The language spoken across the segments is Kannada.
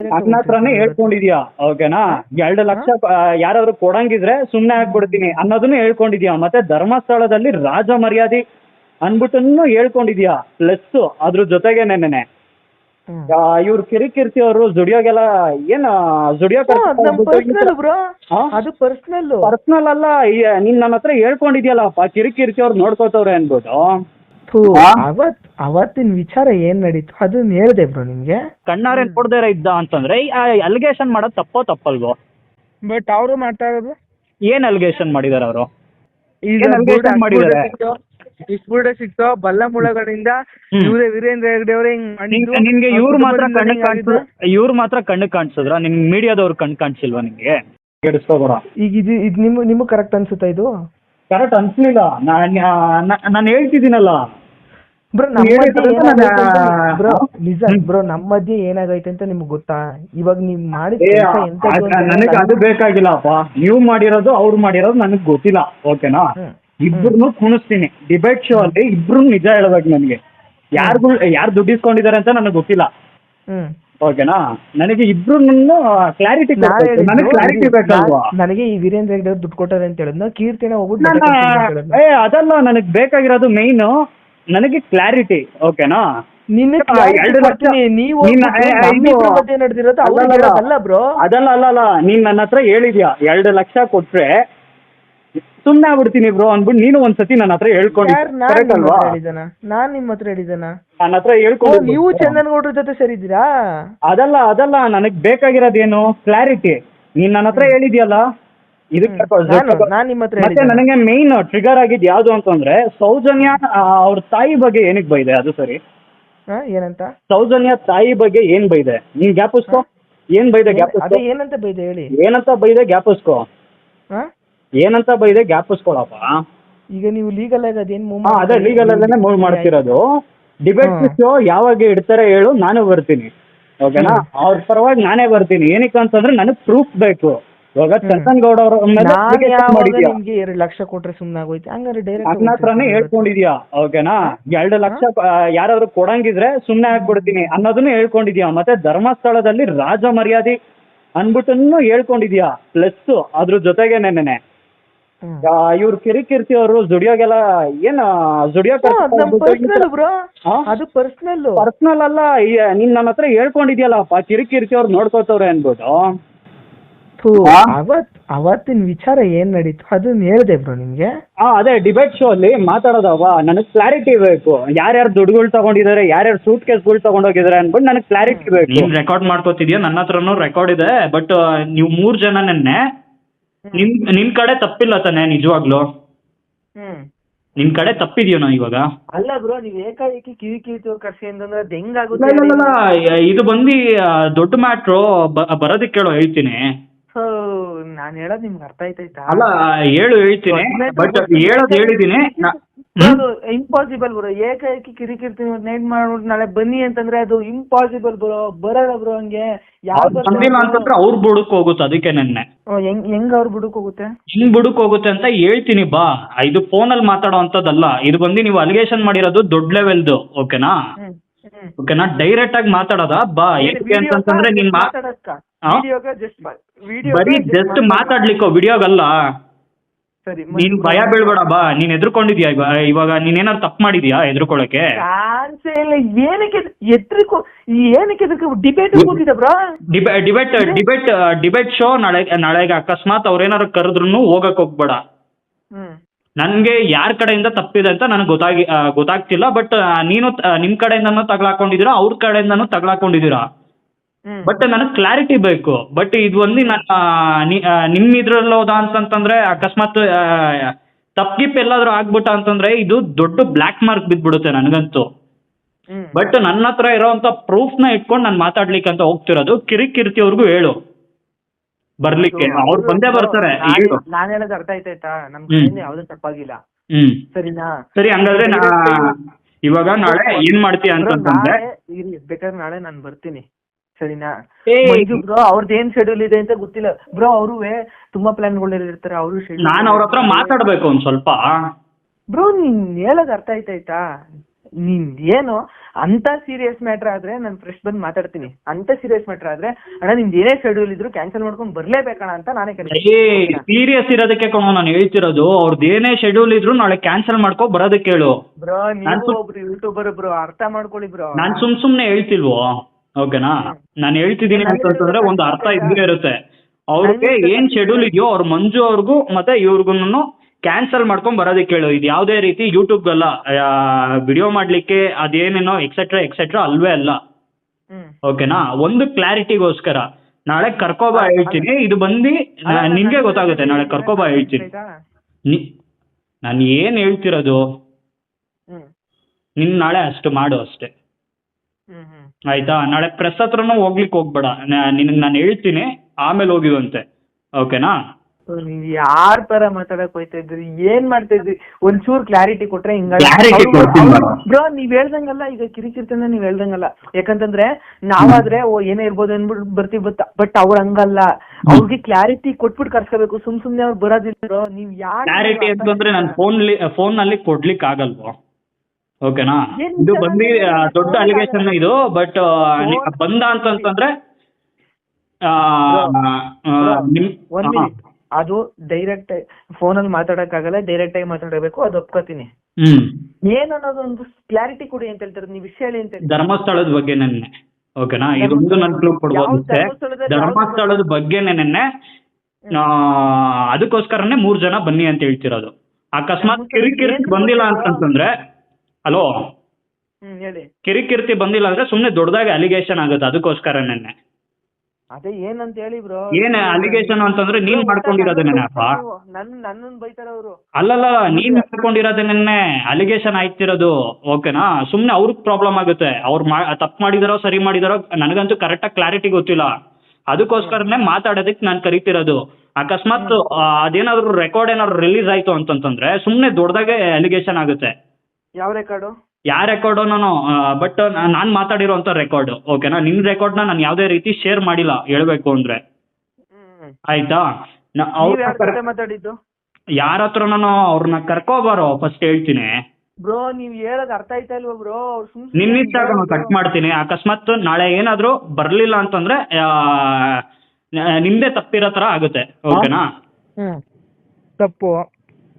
ನನ್ನ ಹತ್ರನೇ ಹೇಳ್ಕೊಂಡಿದ್ಯಾ? ಓಕೆನಾ? ಎರಡು ಲಕ್ಷ ಯಾರಾದ್ರು ಕೊಡಂಗಿದ್ರೆ ಸುಮ್ನೆ ಆಗ್ಬಿಡ್ತೀನಿ ಅನ್ನೋದನ್ನು ಹೇಳ್ಕೊಂಡಿದ್ಯಾ? ಮತ್ತೆ ಧರ್ಮಸ್ಥಳದಲ್ಲಿ ರಾಜ ಮರ್ಯಾದೆ ಅನ್ಬಿಟ್ಟನ್ನು ಹೇಳ್ಕೊಂಡಿದ್ಯಾ? ಪ್ಲಸ್ ಅದ್ರ ಜೊತೆಗೆ ನೆನ್ನೆ ಇವ್ರು ಕಿರಿಕಿರ್ತಿ ಅವರು ಜುಡಿಯೋಗೆಲ್ಲ ಏನ್ ಜುಡಿಯೋ ಪರ್ಸನಲ್ ಬ್ರೋ? ಅದು ಪರ್ಸನಲ್ ಪರ್ಸನಲ್ ಅಲ್ಲ ನಿನ್ ನೀನ್ ನನ್ನ ಹತ್ರ ಹೇಳ್ಕೊಂಡಿದ್ಯಲ್ಲಪ್ಪ ಕಿರಿಕಿರ್ತಿ ಅವ್ರು ನೋಡ್ಕೋತವ್ರೆ ಅನ್ಬಿಟ್ಟು ಹಾ? ಅವತ್ ಅವತ್ತಿನ ವಿಚಾರ ಏನ್ ನಡೀತು? ಅದನ್ನ ಹೇಳ್ದೆ ಬ್ರೋ ನಿಮ್ಗೆ. ಕಣ್ಣಾರೆ ನೋಡ್ದೇರ ಇದ್ದ ಅಂತಂದ್ರೆ ಅಲಿಗೇಷನ್ ಮಾಡೋದು ತಪ್ಪೋ ತಪ್ಪಲ್ವೋ? ಬಟ್ ಅವರು ಮಾಡ್ತಾ ಇರೋದು? ಏನ್ ಅಲಿಗೇಷನ್ ಮಾಡಿದಾರೆ ಅವರು? ಈಗ ಏನ್ allegation ಮಾಡಿದ್ದಾರೆ? ಸಿಕ್ತೋ. ಬಲ್ಲ ಮುಳಗಳಿಂದ ಹ್ಮ್. ಇವರೇ ವೀರೇಂದ್ರ ಹೆಗ್ಡೆ ಅವರೇ ಹಿಂಗ್ ಮಾಡಿದ್ರು. ನಿನ್ಗೆ ಇವ್ರು ಅವ್ರ ಮಾತ್ರ ಕುಟುಂಬದಿಂದ ಕಣ್ಣು ಹಿಂಗ್. ಕಾಣಿಸಿದ್ರ ಇವ್ರು ಮಾತ್ರ ಕಣ್ಣು ಕಾಣಿಸಿದ್ರ? ನಿನ್ ಮೀಡಿಯಾದವ್ರು ಕಣ್ಣು ಕಾಣಿಸಿಲ್ವಾ ನಿನ್ಗೆ ಕೆಡಿಸ್ಕೋಬೇಡ ಈಗ ಇದು ಇದು ನಿಮ್ ನಿಮ್ಗೆ ಕರೆಕ್ಟ್ ಅನ್ಸುತ್ತಾ ಇದು? ಕರೆಕ್ಟ್ ಅನ್ಸ್ಲಿಲ್ಲ. ನಾನು ಹೇಳ್ತಿದ್ದೀನಲ್ಲ. Bro bro. ನಿಜ. ಬ್ರೋ ನಮ್ಮ ಮಧ್ಯೆ ಏನಾಗೈತೆ ಅಂತ ನಿಮ್ಗೆ ಗೊತ್ತಾ? ಇವಾಗ ನೀವ್ ಮಾಡಿದ ನನಗೆ ಅದು ಬೇಕಾಗಿಲ್ಲಪ್ಪ. ನೀವು ಮಾಡಿರೋದು ಅವ್ರು ಮಾಡಿರೋದು ನನಗೆ ಗೊತ್ತಿಲ್ಲ. ಓಕೆನಾ. ಇಬ್ರು ಕುಣಿಸ್ತೀನಿ. ಡಿಬೇಟ್ ಶೋ ಅಲ್ಲಿ ಇಬ್ರು ನಿಜ ಹೇಳ್ಬೇಕು ನನಗೆ. ಯಾರು ಯಾರು ದುಡ್ಡಿಸ್ಕೊಂಡಿದ್ದಾರೆ ಅಂತ ನನಗೆ ಗೊತ್ತಿಲ್ಲ. ಹ್ಮ್. ಓಕೆನಾ? ನನಗೆ ಇಬ್ರು ಕ್ಲಾರಿಟಿ ನಾನ್ ನನಗೆ ಕ್ಲಾರಿಟಿ ಬೇಕಲ್ವಾ? ನನಗೆ ಈ ವೀರೇಂದ್ರ ಹೆಗ್ಡೆ ದುಡ್ಡು ಕೊಟ್ಟಾರೆ ಅಂತ ಹೇಳಿದ್ನ ಕೀರ್ತಿನ ಹೋಗ್ಬಿಟ್ಟು. ಏ ಅದಲ್ಲ ನನಗೆ ಬೇಕಾಗಿರೋದು ಮೇನ್ ನನಗೆ ಕ್ಲಾರಿಟಿ ಓಕೆನಾ? ನಿನ್ನ ನೀವು ನಡೆದಿರೋದು ಅದಲ್ಲ ಅಲ್ಲ ನೀನ್ ನನ್ನ ಹತ್ರ ಹೇಳಿದ್ಯಾ? ಎರಡು ಲಕ್ಷ ಕೊಟ್ರೆ ಸುಮ್ನೆ ಆಗ್ಬಿಡ್ತೀನಿ ಬ್ರೋ ಅಂದ್ಬಿಟ್ಟು ನೀನು ಒಂದ್ಸತಿ ನನ್ನ ಹತ್ರ ಹೇಳ್ಕೊಂಡು ಯಾರ್ ನಾನ್ ಕರೆಕ್ಟ್ ನಿಮ್ಮ ಅಲ್ವಾ? ಹತ್ರ ಹೇಳಿದನ ನಾನ್ ನಿಮ್ಮ ಹತ್ರ ಹೇಳಿದನ ನನ್ನ ಹತ್ರ ಹೇಳ್ಕೊಂಡು ನೀವು ಚಂದನ್ ಗೌಡ್ರ ಜೊತೆ ಸೇರಿದ್ದೀರಾ? ಅದಲ್ಲ ಅದಲ್ಲ ನನಗ್ ಬೇಕಾಗಿರೋದೇನು? ಕ್ಲಾರಿಟಿ ನೀನ್ ನನ್ನ ಹತ್ರ ಹೇಳಿದ್ಯಲ್ಲ? ಇದಕ್ಕೆ ನಾನು ನಾನ್ ನಿಮ್ಮ ಹತ್ರ ಮತ್ತೆ ಹೇಳಿದ್ನ ನನಗೆ ಮೇನ್ ಟ್ರಿಗರ್ ಆಗಿದ್ ಯಾವ್ದು ಅಂತಂದ್ರೆ ಸೌಜನ್ಯ ಆ, ಅವ್ರ ತಾಯಿ ಬಗ್ಗೆ ಏನಕ್ ಬೈದೆ? ಅದು ಸರಿ. ಹಾ, ಏನಂತ? ಸೌಜನ್ಯ ತಾಯಿ ಬಗ್ಗೆ ಏನ್ ಬೈದೆ? ನೀನ್ ಗ್ಯಾಪಿಸ್ಕೋ ಏನ್ ಬೈದೆ ಅದೇ ಗ್ಯಾಪಿಸ್ಕೋ ಏನಂತ ಬೈದೆ ಹೇಳಿ? ಏನಂತ ಬೈದೆ ಗ್ಯಾಪಿಸ್ಕೋ ಹಾ? ಏನಂತ ಬೈದೆ ಗ್ಯಾಪಿಸ್ಕೊಳಪ್ಪ ಈಗ ನೀವು ಲೀಗಲ್ ಆಗಿ ಅದೇನ್ ಮೂವ್ ಹಾ ಅದೇ ಲೀಗಲ್ ಅಲ್ಲೇ ಮೂವ್ ಮಾಡ್ತಿರೋದು. ಡಿಬೇಟ್. ಶೋ ಯಾವಾಗ ಇಡ್ತಾರೆ ಹೇಳು ನಾನು ಬರ್ತೀನಿ. ಓಕೆನಾ? ಅವ್ರ ಪರವಾಗಿ ನಾನೇ ಬರ್ತೀನಿ. ಏನಕ್ಕೆ ಅಂತಂದ್ರೆ ನನಗೆ ಪ್ರೂಫ್ ಬೇಕು. ಇವಾಗ ಚಂದನ್ ಗೌಡ ಅವ್ರ ನಿಮ್ಗೆ ಎರಡು ಲಕ್ಷ ಕೊಟ್ರೆ ಸುಮ್ನೆ ಆಗೋಯ್ತು ಹಂಗಾರೆ ನನ್ನ ಹತ್ರನೇ ಡೈರೆಕ್ಟ್ ಹೇಳ್ಕೊಂಡಿದ್ಯಾ? ಓಕೆನಾ? ಎರಡು ಲಕ್ಷ ಯಾರಾದ್ರು ಕೊಡಂಗಿದ್ರೆ ಸುಮ್ನೆ ಆಗ್ಬಿಡ್ತೀನಿ ಅನ್ನೋದನ್ನು ಹೇಳ್ಕೊಂಡಿದ್ಯಾ? ಮತ್ತೆ ಧರ್ಮಸ್ಥಳದಲ್ಲಿ ರಾಜ ಮರ್ಯಾದೆ ಅನ್ಬಿಟ್ಟನ್ನು ಹೇಳ್ಕೊಂಡಿದ್ಯಾ? ಪ್ಲಸ್ ಅದ್ರ ಜೊತೆಗೆ ನೆನ್ನೆ ಇವ್ರು ಕಿರಿಕಿರ್ತಿ ಅವರು ಜುಡಿಯೋಗೆಲ್ಲ ಏನ್ ಜುಡಿಯೋ ಬ್ರೋ. ಅದು ಪರ್ಸನಲ್ ಪರ್ಸನಲ್ ಅಲ್ಲ ಈ ನೀನ್ ನನ್ನ ಹತ್ರ ಹೇಳ್ಕೊಂಡಿದ್ಯಲ್ಲಪ್ಪ ಕಿರಿಕಿರ್ತಿ ಅವ್ರು ನೋಡ್ಕೋತವ್ರೆ ಅನ್ಬಿಟ್ಟು? ಅವತ್ ಅವತ್ತಿನ ವಿಚಾರ ಏನ್ ನಡೀತು? ಅದನ್ನ ಹೇಳ್ದೆ ಬ್ರೋ ನಿಮ್ಗೆ. ಹಾ ಅದೇ ಡಿಬೇಟ್ ಶೋ ಅಲ್ಲಿ ಮಾತಾಡೋದವ ನನಗೆ ಕ್ಲಾರಿಟಿ ಬೇಕು. ಯಾರ್ಯಾರು ದುಡ್ಡುಗಳು ತಗೊಂಡಿದ್ದಾರೆ ಯಾರ್ಯಾರು ಸೂಟ್ ಕೇಸ್ಗಳು ತಗೊಂಡೋಗಿದ್ದಾರೆ ಅನ್ಬಿಟ್ಟು ನನಗೆ ಕ್ಲಾರಿಟಿ ಬೇಕು. ನೀನ್ ರೆಕಾರ್ಡ್ ಮಾಡ್ಕೋತಿದ್ಯಾ? ನನ್ನ ಹತ್ರನು ರೆಕಾರ್ಡ್ ಇದೆ ಬಟ್ ನೀವು ಮೂರ್ ಜನ ನೆನ್ನೆ ನಿನ್ ನಿನ್ ಕಡೆ ತಪ್ಪಿಲ್ಲ ತಾನೆ ನಿಜವಾಗ್ಲು. ಹ್ಮ್. ನಿನ್ ಕಡೆ ತಪ್ಪಿದ್ಯೋನೋ ಇವಾಗ? ಅಲ್ಲ ಬ್ರೋ ನೀವ್ ಏಕಾಏಕಿ ಕಿವಿ ಕಿವಿತವ್ರು ಕರ್ಸಿ ಅಂತಂದ್ರೆ ಅದ್ ಹೆಂಗಾಗುತ್ತೆ. ಇದು ಬಂದು ಆ, ದೊಡ್ಡ ಮ್ಯಾಟ್ರು ಬರೋದಕ್ಕೆ ಕೇಳೋ ಹೇಳ್ತೀನಿ. ನಾನ್ ಹೇಳೋದ್ ನಿಮ್ಗೆ ಅರ್ಥ ಆಯ್ತಾಯ್ತಾ ಅಲ್ಲ ಹೇಳು ಹೇಳ್ತೀನಿ. ಬಟ್ ಹೇಳೋದು ಹೇಳಿದ್ದೀನಿ. ನಾ- ಇಂಪಾಸಿಬಲ್ ಬ್ರೋ ಏಕಾಏಕಿ ಕಿರಿಕಿರ್ತೀನಿ ನೈಟ್ ಮಾಡ್ಬಿಟ್ಟು ನಾಳೆ ಬನ್ನಿ ಅಂತಂದ್ರೆ ಅದು ಇಂಪಾಸಿಬಲ್ ಬ್ರೋ ಬರಲ್ಲ ಬ್ರೋ ಹಂಗೆ. ಅವ್ರು ಬಂದಿಲ್ಲ ಅಂತಂದ್ರೆ ಅವ್ರ ಬುಡಕ್ ಹೋಗುತ್ತೆ ಅದಕ್ಕೆ ನೆನ್ನೆ. ಹೆಂಗ್ ಹೆಂಗ್ ಬುಡಕ್ ಬಿಡಕ್ ಹೋಗುತ್ತೆ? ಹೆಂಗ್ ಬುಡಕ್ ಹೋಗುತ್ತೆ ಅಂತ ಹೇಳ್ತೀನಿ ಬಾ. ಇದು ಫೋನಲ್ಲಿ ಮಾತಾಡೋ ಅಂತದಲ್ಲ ಇದು ಬಂದು ನೀವು ಅಲಿಗೇಷನ್ ಮಾಡಿರೋದು ದೊಡ್ಡ ಲೆವೆಲ್ದು ಓಕೆನಾ? ಓಕೆನಾ? ಡೈರೆಕ್ಟ್ ಆಗಿ ಮಾತಾಡೋದ? ಬಾ ಏನಕ್ಕೆ ಅಂತಂದ್ರೆ ನೀನ್ ಬರೀ ಜಸ್ಟ್ ಮಾತಾಡ್ಲಿಕ್ಕೋ ವಿಡಿಯೋಗಲ್ಲ ಸರಿ ನೀನ್ ಭಯ ಬೀಳ್ಬೇಡ ಬಾ. ನೀನ್ ಎದ್ರುಕೊಂಡಿದ್ಯಾ ಇವ- ಇವಾಗ ನೀನ್ ಏನಾದ್ರು ತಪ್ಪು ಮಾಡಿದ್ಯಾ ಎದ್ರುಕೊಳಕ್ಕೆ ಚಾನ್ಸೇ ಇಲ್ಲ. ಏನಕ್ಕೆ ಎದ್ರಿಕೋ ಏನಕ್ಕೆ ಎದ್ರಿಕೋ debate bro? Debate debate debate show ನಾಳೆ ನಾಳೆಗೆ ಅಕಸ್ಮಾತ್ ಅವ್ರೇನಾರು ಕರೆದ್ರು ಹೋಗಕ್ ಹೋಗ್ಬೇಡ. ಹ್ಮ್. ನನ್ಗೆ ಯಾರ ಕಡೆಯಿಂದ ತಪ್ಪಿದೆ ಅಂತ ನನಗೆ ಗೊತ್ತಾಗಿ ಆ, ಗೊತ್ತಾಗ್ತಿಲ್ಲ ಬಟ್ ನೀನು ತ- ನಿಮ್ ಕಡೆಯಿಂದನೂ ತಗ್ಲಾಕೊಂಡಿದ್ದೀರಾ ಅವ್ರ ಕಡೆಯಿಂದನೂ ತಗ್ಲಾಕೊಂಡಿದ್ದೀರಾ ಬಟ್ ನನಗೆ ಕ್ಲಾರಿಟಿ ಬೇಕು. ಬಟ್ ಇದು ಒಂದು ನನ್ನ ನಿಮ್ಮ ಇದ್ರಲ್ಲಿ ಹೋದ ಅಂತಂತಂದ್ರೆ ಅಕಸ್ಮಾತ್ ತಪ್ಪಿಪ್ ಎಲ್ಲಾದ್ರೂ ಆಗ್ಬಿಟ್ಟ ಅಂತಂದ್ರೆ ಇದು ದೊಡ್ಡ ಬ್ಲ್ಯಾಕ್ ಮಾರ್ಕ್ ಬಿದ್ಬಿಡುತ್ತೆ ನನಗಂತೂ. ಬಟ್ ನನ್ನ ಹತ್ರ ಪ್ರೂಫ್ನ ಇಟ್ಕೊಂಡು ನಾನು ಮಾತಾಡ್ಲಿಕ್ಕೆ ಅಂತ ಹೋಗ್ತಿರೋದು ಕಿರಿಕಿರ್ತಿಯವ್ರಿಗೂ ಹೇಳು. ಬರ್ಲಿಕ್ಕೆ ಅವ್ರು ಬಂದೇ ಬರ್ತಾರೆ ನಾನು ಹೇಳೋದು ಅರ್ಥ ಆಯ್ತಾಯ್ತಾ ನಮ್ ಹ್ಮ್. ಕಡೆಯಿಂದ ಯಾವ್ದು ತಪ್ಪಾಗಿಲ್ಲ. ಹ್ಮ್. ಸರಿನಾ? ಸರಿ ಹಂಗಾದ್ರೆ ನಾ ಇವಾಗ ನಾಳೆ ಏನ್ ಮಾಡ್ತೀಯ ಅಂತಂದ್ರೆ ಬೇಕಾದ್ರೆ ನಾಳೆ ನಾನು ಬರ್ತೀನಿ. ಸರಿನಾ? ಬ್ರೋ ಅವ್ರದ್ದು ಏನ್ ಶೆಡ್ಯೂಲ್ ಇದೆ ಅಂತ ಗೊತ್ತಿಲ್ಲ. ಬ್ರೋ ಅವರು ತುಂಬಾ ಪ್ಲಾನ್ಗಳು ಇರ್ತಾರೆ ಅವರು ಶೆಡ್ಯೂಲ್ ನಾನು ಅವ್ರ ಹತ್ರ ಮಾತಾಡ್ಬೇಕು ಒಂದ್ ಸ್ವಲ್ಪ. ಬ್ರೋ ನಿನ್ ಹೇಳೋದ್ ಅರ್ಥ ಆಯ್ತಾಯ್ತಾ ನಿನ್ ಏನು ಅಂತ ಸೀರಿಯಸ್ ಮ್ಯಾಟರ್ ಆದ್ರೆ ನಾನು ಫ್ರೆಶ್ ಬಂದ್ ಮಾತಾಡ್ತೀನಿ. ಅಂತ ಸೀರಿಯಸ್ ಮ್ಯಾಟರ್ ಆದ್ರೆ ಅಣ್ಣ ನಿಮ್ದು ಏನೇ ಶೆಡ್ಯೂಲ್ ಇದ್ರು ಕ್ಯಾನ್ಸಲ್ ಮಾಡ್ಕೊಂಡು ಬರ್ಲೇಬೇಕಣ ಅಂತ ನಾನೇ ಸೀರಿಯಸ್ ಇರೋದಕ್ಕೆ ಕಣೋ ನಾನು ಹೇಳ್ತಿರೋದು. ಅವ್ರದ್ದು ಏನೇ ಶೆಡ್ಯೂಲ್ ಇದ್ರು ನಾಳೆ ಕ್ಯಾನ್ಸಲ್ ಮಾಡ್ಕೊ ಬರೋದಕ್ಕೆ ಹೇಳು. ಬ್ರೋ ನಾನ್ ನೀವು ಒಬ್ರು ಯೂಟ್ಯೂಬರ್ ಬ್ರೋ ಅರ್ಥ ಮಾಡ್ಕೊಳ್ಳಿ ಬ್ರೋ. ನಾನು ಸುಮ್ ಸುಮ್ನೆ ಹೇಳ್ತಿಲ್ವೋ? ಓಕೆನಾ? ನಾನು ಹೇಳ್ತಿದ್ದೀನಿ ಅಂತಂದ್ರೆ ಒಂದು ಅರ್ಥ ಇದ್ದೇ ಇರುತ್ತೆ. ಅವ್ರಿಗೆ ಏನ್ ಶೆಡ್ಯೂಲ್ ಇದೆಯೋ ಅವ್ರ ಮಂಜು ಅವ್ರಿಗೂ ಮತ್ತೆ ಇವ್ರಿಗೂ ಕ್ಯಾನ್ಸಲ್ ಮಾಡ್ಕೊಂಡ್ ಬರೋದಕ್ಕೆ ಹೇಳು ಇದು ಯಾವುದೇ ರೀತಿ ಯೂಟ್ಯೂಬ್ ಅಲ್ಲ ವಿಡಿಯೋ ಮಾಡ್ಲಿಕ್ಕೆ ಅದೇನೇನೋ ಎಕ್ಸೆಟ್ರಾ ಎಕ್ಸೆಟ್ರಾ ಅಲ್ವೇ ಅಲ್ಲ. ಓಕೆನಾ? ಒಂದು ಕ್ಲಾರಿಟಿಗೋಸ್ಕರ. ನಾಳೆ ಕರ್ಕೋಬಾ ಹೇಳ್ತೀನಿ. ಇದು ಬಂದು ನಿನ್ಗೆ ಗೊತ್ತಾಗುತ್ತೆ. ನಾಳೆ ಕರ್ಕೋಬಾ ಹೇಳ್ತೀನಿ. ನಾನು ಏನ್ ಹೇಳ್ತಿರೋದು? ನಿನ್ ನಾಳೆ ಅಷ್ಟು ಮಾಡು ಅಷ್ಟೇ. ಆಯ್ತಾ? ನಾಳೆ ಪ್ರೆಸ್ ಹತ್ರನೂ ಹೋಗ್ಲಿಕ್ಕೆ ಹೋಗ್ಬೇಡ. ನಿನಗೆ ನಾನು ಹೇಳ್ತೀನಿ. ಆಮೇಲೆ ಹೋಗಿವಂತೆ ಓಕೆನಾ? ಯಾರ ಯಾರ್ ತರ ಮಾತಾಡಕ್ ಹೋಯ್ತಾ ಇದ್ರಿ ಏನ್ ಮಾಡ್ತಾ ಇದ್ರಿ ಒಂಚೂರ್ ಕ್ಲಾರಿಟಿ ಕೊಟ್ರೆ Clarity ಕೊಡ್ತೀನಿ ನಾನು. ಬ್ರೋ ನೀವ್ ಹೇಳ್ದಂಗಲ್ಲ ಈಗ ಕಿರಿಕಿರ್ತನ ನೀವ್ ಹೇಳ್ದಂಗಲ್ಲ. ಯಾಕಂತಂದ್ರೆ ನಾವಾದ್ರೆ ಓ ಏನೇ ಇರ್ಬೋದು ಅನ್ಬಿಟ್ಟು ಬರ್ತೀವಿ ಬಟ್ ಬಟ್ ಅವ್ರ ಹಂಗಲ್ಲ. ಅವ್ರಿಗೆ ಕ್ಲಾರಿಟಿ ಕೊಟ್ಬಿಟ್ಟು ಕರ್ಸ್ಕೋಬೇಕು. ಸುಮ್ ಸುಮ್ನೆ ಅವ್ರು ಬರೋದಿಲ್ಲ ಬ್ರೋ. ನೀವ್ ಯಾರು ಕ್ಲಾರಿಟಿ ಅಂತಂದ್ರೆ ನಾನು ಫೋನ್ ಫೋನ್ನಲ್ಲಿ ಕೊಡ್ಲಿಕ್ಕೆ ಆಗಲ್ವೋ? ಓಕೆನಾ? ಇದು ಬಂದಿ ಬಂದು ದೊಡ್ಡ ಅಲಿಗೇಷನ್ ಇದು ಬಟ್ ಬಂದ ಅಂತಂತಂದ್ರೆ ಆ, ಆ, ನಿಮ್ ಒಂದ್ ಮಿನಿಟ್ ಅದು ಡೈರೆಕ್ಟ್ ಫೋನಲ್ಲಿ ಮಾತಾಡಕ್ ಆಗಲ್ಲ ಡೈರೆಕ್ಟ್ ಆಗಿ ಮಾತಾಡಬೇಕು ಅದು ಒಪ್ಕೋತೀನಿ. ಏನ್ ಅನ್ನೋದು ಒಂದು ಕ್ಲಾರಿಟಿ ಕೊಡಿ ಅಂತ ಹೇಳ್ತಾರೆ ನೀವು ವಿಷಯ ಹೇಳಿ ಅಂತ ಧರ್ಮಸ್ಥಳದ ಬಗ್ಗೆ ನೆನ್ನೆ. ಓಕೆನಾ? ಇದೊಂದು ನನ್ ಕ್ಲೂ ಕೊಡ್ಬೋದು ಧರ್ಮಸ್ಥಳದ ಬಗ್ಗೆ ನೆನ್ನೆ ಅದಕ್ಕೋಸ್ಕರನೇ ಮೂರ್ ಜನ ಬನ್ನಿ ಅಂತ ಹೇಳ್ತಿರೋದು. ಅಕಸ್ಮಾತ್ ಕಿರಿಕಿರಿ ಬಂದಿಲ್ಲ ಅಂತಂತಂದ್ರೆ ಹಲೋ? ಹ್ಮ್ ಹೇಳಿ. ಕಿರಿಕಿರಿತಿ ಬಂದಿಲ್ಲ ಅಂದ್ರೆ ಸುಮ್ನೆ ದೊಡ್ಡದಾಗಿ ಅಲಿಗೇಷನ್ ಆಗುತ್ತೆ ಅದಕ್ಕೋಸ್ಕರ ನೆನ್ನೆ. ಅದೇ ಏನಂತ ಹೇಳಿ ಬ್ರೋ ಏನ್ ಅಲಿಗೇಷನ್ ಅಂತಂದ್ರೆ ನೀನ್ ಮಾಡ್ಕೊಂಡಿರೋದೇನೇನಪ್ಪ ನನ್ ನನ್ನನ್ ಬೈತಾರ ಅವರು. ಅಲ್ಲಲ್ಲ ನೀನ್ ಅಲಿಗೇಷನ್ ಆಯ್ತಿರೋದು ಓಕೆನಾ ಸುಮ್ನೆ ಅವ್ರಿಗೆ ಪ್ರಾಬ್ಲಮ್ ಆಗುತ್ತೆ. ಅವ್ರು ಮಾ ತಪ್ಪು ಮಾಡಿದಾರೋ ಸರಿ ಮಾಡಿದಾರೋ ನನಗಂತೂ ಕರೆಕ್ಟಾಗಿ ಕ್ಲಾರಿಟಿ ಗೊತ್ತಿಲ್ಲ. ಅದಕ್ಕೋಸ್ಕರನೇ ಮಾತಾಡೋದಕ್ಕೆ ನಾನು ಕರಿತಿರೋದು. ಅಕಸ್ಮಾತ್ ಆ, ಅದೇನಾದ್ರು ರೆಕಾರ್ಡ್ ಏನಾದ್ರು ರಿಲೀಸ್ ಆಯ್ತು ಅಂತಂತಂದ್ರೆ ಸುಮ್ನೆ ದೊಡ್ಡದಾಗೆ ಅಲಿಗೇಷನ್ ಆಗುತ್ತೆ. ಯಾವ ರೆಕಾರ್ಡ್ ಯಾವ ರೆಕಾರ್ಡ್ ನಾನು ಬಟ್ ನಾನು ಮಾತಾಡಿರೋಂಥ ರೆಕಾರ್ಡ್ ಓಕೆನಾ ನಿನ್ನ ರೆಕಾರ್ಡ್ನ ನಾನು ಯಾವುದೇ ರೀತಿ ಶೇರ್ ಮಾಡಿಲ್ಲ ಹೇಳ್ಬೇಕು ಅಂದ್ರೆ. ಹ್ಮ್. ಆಯ್ತಾ? ಅವ್ರ ಮಾತಾಡಿದ್ದು? ಯಾರ ಹತ್ರ ನಾನು ಅವ್ರನ್ನ ಕರ್ಕೋಬಾರೋ ಫಸ್ಟ್ ಹೇಳ್ತೀನಿ. ಬ್ರೋ ನೀವ್ ಹೇಳೋದ್ ಅರ್ಥ ಆಯ್ತಾ ಇಲ್ವಾ ಬ್ರೋ? ನಿನ್ನಿಷ್ಟ ಕಟ್ ಮಾಡ್ತೀನಿ. ಅಕಸ್ಮಾತ್ ನಾಳೆ ಏನಾದ್ರು ಬರ್ಲಿಲ್ಲ ಅಂತಂದ್ರೆ ನಿಮ್ದೇ ತಪ್ಪಿರೋ ತರ ಆಗುತ್ತೆ. ಓಕೆನಾ ಹ್ಮ್. ತಪ್ಪು.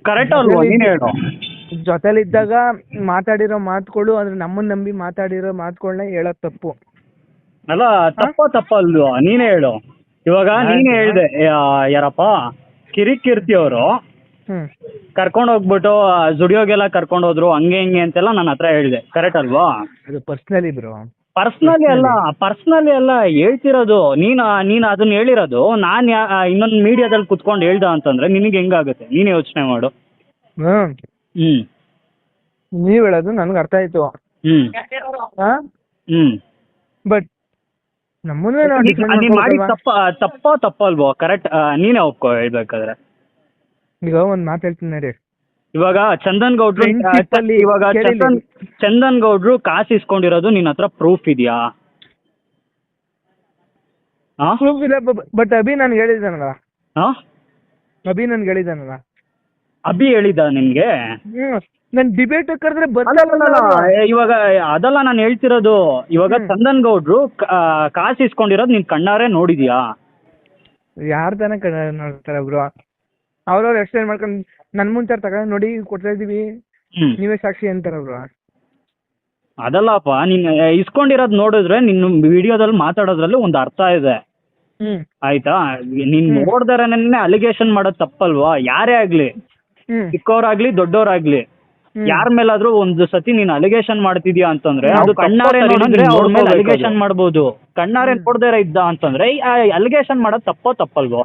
ಕರೆಕ್ಟ್ ಅಲ್ವಾ ನೀನ್ ಹೇಳು. ಜೊತೆಲಿದ್ದಾಗ ಮಾತಾಡಿರೋ ಮಾತುಗಳು ಅಂದ್ರೆ ನಮ್ಮನ್ನ ನಂಬಿ ಮಾತಾಡಿರೋ ಮಾತುಗಳನ್ನ ಹೇಳೋದ್ ತಪ್ಪು. ಅಲ್ಲ ತಪ್ಪ ತಪ್ಪಲ್ದು ನೀನೇ ಹೇಳು. ಇವಾಗ ನೀನೇ ಹೇಳ್ದೆ ಯಾರಪ್ಪ ಕಿರಿಕಿರ್ತಿ ಅವರು. ಹ್ಮ್. ಕರ್ಕೊಂಡು ಹೋಗ್ಬಿಟ್ಟು ಜುಡಿಯೋಗೆಲ್ಲ ಕರ್ಕೊಂಡು ಹೋದ್ರು ಹಂಗೆ ಹಿಂಗೆ ಅಂತೆಲ್ಲ ನನ್ನ ಹತ್ರ ಹೇಳಿದೆ. ಕರೆಕ್ಟ್ ಅಲ್ವಾ? ಅದು ಪರ್ಸನಲಿ ಬ್ರೋ ಪರ್ಸ್ನಲಿ ಅಲ್ಲ ಪರ್ಸ್ನಲಿ ಅಲ್ಲ ಹೇಳ್ತಿರೋದು. ನೀನು ನೀನು ಅದನ್ನ ಹೇಳಿರೋದು. ನಾನು ಯಾ ಇನ್ನೊಂದು ಮೀಡಿಯಾದಲ್ಲಿ ಕುತ್ಕೊಂಡು ಹೇಳ್ದ ಅಂತಂದ್ರೆ ನಿನಗೆ ಹೆಂಗಾಗುತ್ತೆ? ನೀನು ಯೋಚನೆ ಮಾಡು. ಹ್ಮ್. ಹ್ಞೂ ನೀವ್ ಹೇಳೋದು ನನ್ಗೆ ಅರ್ಥ ಆಯ್ತು. ಹ್ಮ್. ಹ್ಮ್. ಬಟ್ ನಮ್ಮನ್ನೇ ನಾವು defend ನೀನು ಮಾಡಿ ಮಾಡ್ಕೊಬೇಕಲ್ವಾ? ತಪ್ಪ ತಪ್ಪ ತಪ್ಪಲ್ವೋ ಕರೆಕ್ಟ್ ನೀನೇ ಒಪ್ಕೋ ಹೇಳ್ಬೇಕಾದ್ರೆ. ಈಗ ಒಂದ್ ಮಾತು ಹೇಳ್ತೀನಿ ರೀ ಇವಾಗ ಚಂದನ್ ಗೌಡ್ರು Friendship ಅಲ್ಲಿ ಇವಾಗ ಚಂದನ್ ಚಂದನ್ ಗೌಡ್ರು ಕಾಸು ಇಸ್ಕೊಂಡಿರೋದು ನಿನ್ನ ಹತ್ರ ಪ್ರೂಫ್ ಇದೆಯಾ? ಪ್ರೂಫ್ ಇಲ್ಲ ಬಟ್ ಅಭಿ ನನ್ಗೆ ಹೇಳಿದಾನಲ್ಲ. ಅಭಿ ನನ್ಗೆ ಹೇಳಿದಾನಲ್ಲ. ಅಭಿ ಹೇಳಿದ ನಿಮ್ಗೆ? ನನ್ ಡಿಬೇಟ್ ಕರೆದ್ರೆ ಇವಾಗ ಅದಲ್ಲ ನಾನು ಹೇಳ್ತಿರೋದು. ಇವಾಗ. ಚಂದನ್ ಗೌಡ್ರು ಕಾಸು ಇಸ್ಕೊಂಡಿರೋದು ನೀನ್ ಕಣ್ಣಾರೆ ನೋಡಿದ್ಯಾ? ಯಾರ ತಾನೇ ನೋಡ್ತಾರೆ ಬ್ರೋ ಅವ್ರವ್ರು ಎಕ್ಸ್ಪ್ಲೈನ್ ಮಾಡ್ಕೊಂಡು ನನ್ ಮುಂಚೆ ತಗೊಂಡ್ ನೋಡಿ ಕೊಡ್ತಾ ಇದೀವಿ. ನೀವೇ ಸಾಕ್ಷಿ ಅಂತಾರ ಬ್ರೋ ಅದಲ್ಲಪ್ಪ ನೀನ್ ಇಸ್ಕೊಂಡಿರೋದ್ ನೋಡಿದ್ರೆ ನಿನ್ನ ವಿಡಿಯೋದಲ್ಲಿ ಮಾತಾಡೋದ್ರಲ್ಲಿ ಒಂದು ಅರ್ಥ ಇದೆ. ಆಯ್ತಾ? ನೀನ್ ನೋಡ್ದಾರೆ ಅಲಿಗೇಷನ್ ಮಾಡೋದ್ ತಪ್ಪಲ್ವಾ? ಯಾರೇ ಆಗ್ಲಿ. ಹ್ಮ್ ಚಿಕ್ಕವರಾಗ್ಲಿ ದೊಡ್ಡವರಾಗ್ಲಿ. ಯಾರ ಮೇಲಾದ್ರೂ ಒಂದು ಸತಿ ನೀನ್ ಅಲಿಗೇಷನ್ ಮಾಡ್ತಿದ್ಯಾ ಅಂತಂದ್ರೆ ನಾವು ಅದು ಕಣ್ಣಾರೆ ತಪ್ಪೋ ನೋಡಿದ್ರೆ ಅವ್ರ ಮೇಲೆ ಅಲಿಗೇಷನ್ ಮಾಡ್ಬೋದು ಕಣ್ಣಾರೆ. ನೋಡ್ದೇ ಇದ್ದ ಅಂತಂದ್ರೆ ಅಲಿಗೇಷನ್ ಮಾಡೋದ್ ತಪ್ಪೋ ತಪ್ಪಲ್ವೋ